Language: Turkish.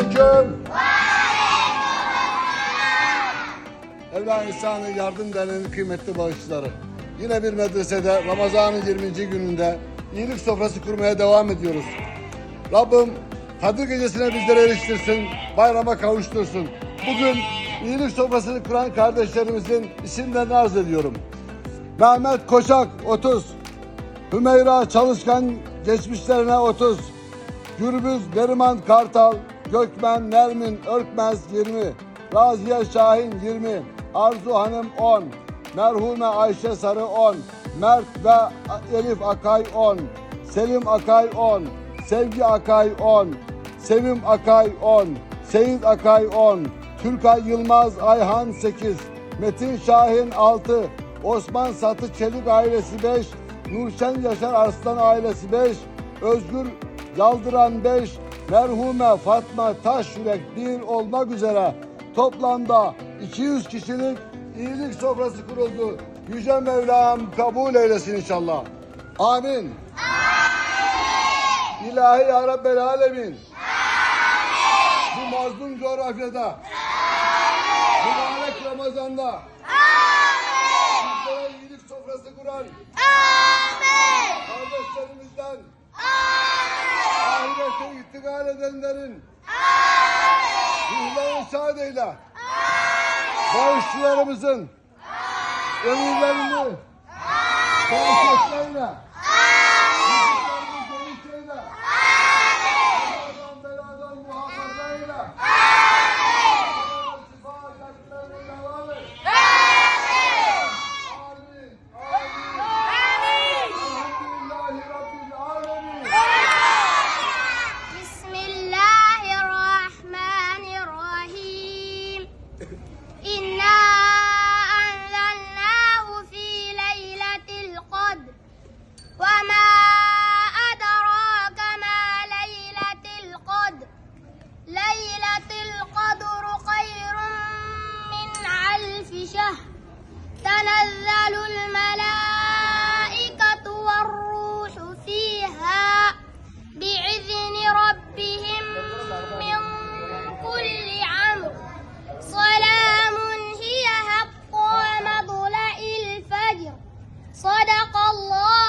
aleyküm. Evla İnsanı Yardım Derneği'nin kıymetli bağışçıları. Yine bir medresede Ramazan'ın 20. gününde iyilik sofrası kurmaya devam ediyoruz. Rabbim Kadir Gecesi'ne bizleri eriştirsin, bayrama kavuştursun. Bugün iyilik sofrasını kuran kardeşlerimizin isimlerini arz ediyorum. Mehmet Koçak 30, Hümeyra Çalışkan geçmişlerine 30, Gürbüz Beriman Kartal, Gökmen Nermin Örkmez 20, Raziye Şahin 20, Arzu Hanım 10, Merhume Ayşe Sarı 10, Mert ve Elif Akay 10, Selim Akay 10, Sevgi Akay 10, Sevim Akay 10, Seyit Akay 10, Türkay Yılmaz Ayhan 8, Metin Şahin 6, Osman Satı Çelik ailesi 5, Nurşen Yaşar Arslan ailesi 5, Özgür Yaldıran 5, merhume Fatma Taş Yürek 1 olmak üzere toplamda 200 kişilik iyilik sofrası kuruldu. Yüce Mevlam kabul eylesin inşallah. Amin. İlahi ya Rabbel Alemin. Bu mazlum coğrafyada. Mübarek Ramazan'da. Bizlere iyilik sofrası kuran. Kardeşlerimizden. İttikal edenlerin. Ruhlarını şad eyle. Bağışçılarımızın. Ömürlerini. Bereketlerine. عائشة تنزل الملائكة والروح فيها بإذن ربهم من كل عمر سلام هي حق ومضلع الفجر. صدق الله